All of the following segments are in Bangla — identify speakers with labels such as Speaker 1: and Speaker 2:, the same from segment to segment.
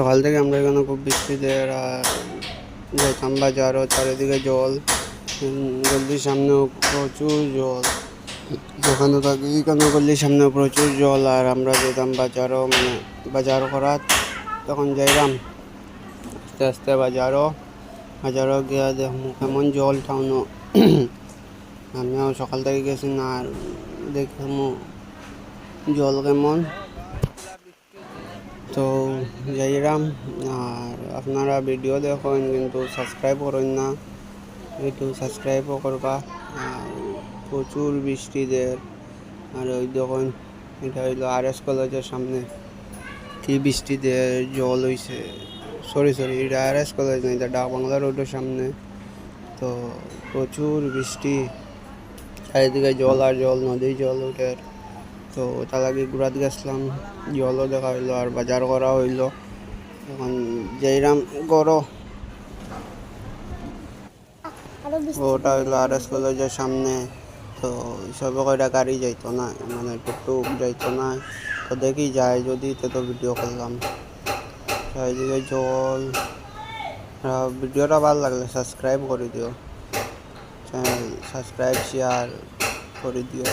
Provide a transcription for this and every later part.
Speaker 1: সকাল থেকে আমরা এখানে খুব বৃষ্টিতে যেতাম বাজারও চারিদিকে জল গলির সামনেও প্রচুর জল। যেখানে থাকি, এখানে গল্লির সামনে প্রচুর জল, আর আমরা যেতাম বাজারও মানে বাজার করার, তখন যাইলাম আস্তে আস্তে বাজারও বাজারও গিয়া দেখমু কেমন জল টাউনও আমিও সকাল থেকে গেছি না, আর দেখমু জল কেমন। তো যাইরাম আর আপনারা ভিডিও দেখেন, কিন্তু সাবস্ক্রাইব করেন না। একটু সাবস্ক্রাইবও করবা প্রচুর বৃষ্টিদের। আর ওই দেখুন, এটা হইল আর এস কলেজের সামনে। কি বৃষ্টিতে জল হইছে। সরি সরি এটা আর এস কলেজ না, এটা ডাক বাংলা রোডের সামনে। তো প্রচুর বৃষ্টি। চারিদিকে জল আর জল নদী জল উঠে তো তার আগে ঘুরাত গেছিলাম, জলও দেখা হইল আর বাজার করা হইল। এখন যাইরাম গড় ওটা হইল আর এস কলেজের সামনে। তো সবে কয়টা গাড়ি যাইতো না মানে টুকটুক যাইতো না। তো দেখি যায় যদি তো তো ভিডিও করলাম। চারিদিকে জল। ভিডিওটা ভালো লাগলে সাবস্ক্রাইব করে দিও। চ্যানেল সাবস্ক্রাইব শেয়ার করে দিও।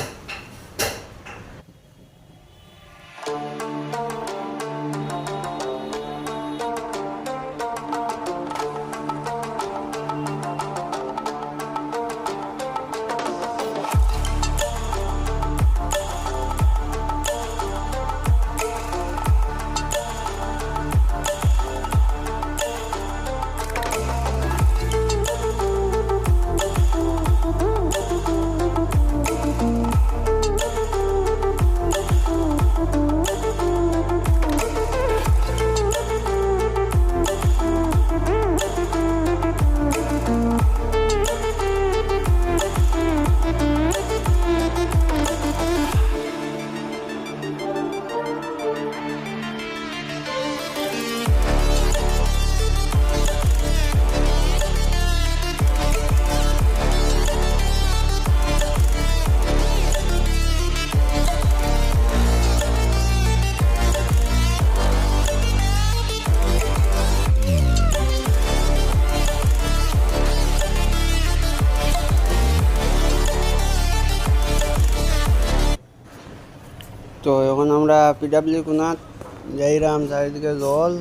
Speaker 1: তো এখন আমরা পিডাব্লিউ কোনাত যাইরাম চারিদিকে জল,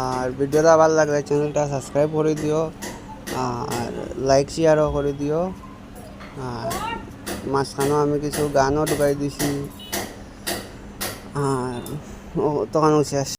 Speaker 1: আর ভিডিওটা ভালো লাগলে চ্যানেলটা সাবস্ক্রাইব করে দিও, আর লাইক শেয়ারও করে দিও, আর মাঝখানেও আমি কিছু গানও ঢুকাই দিছি, আর তখন শেষ।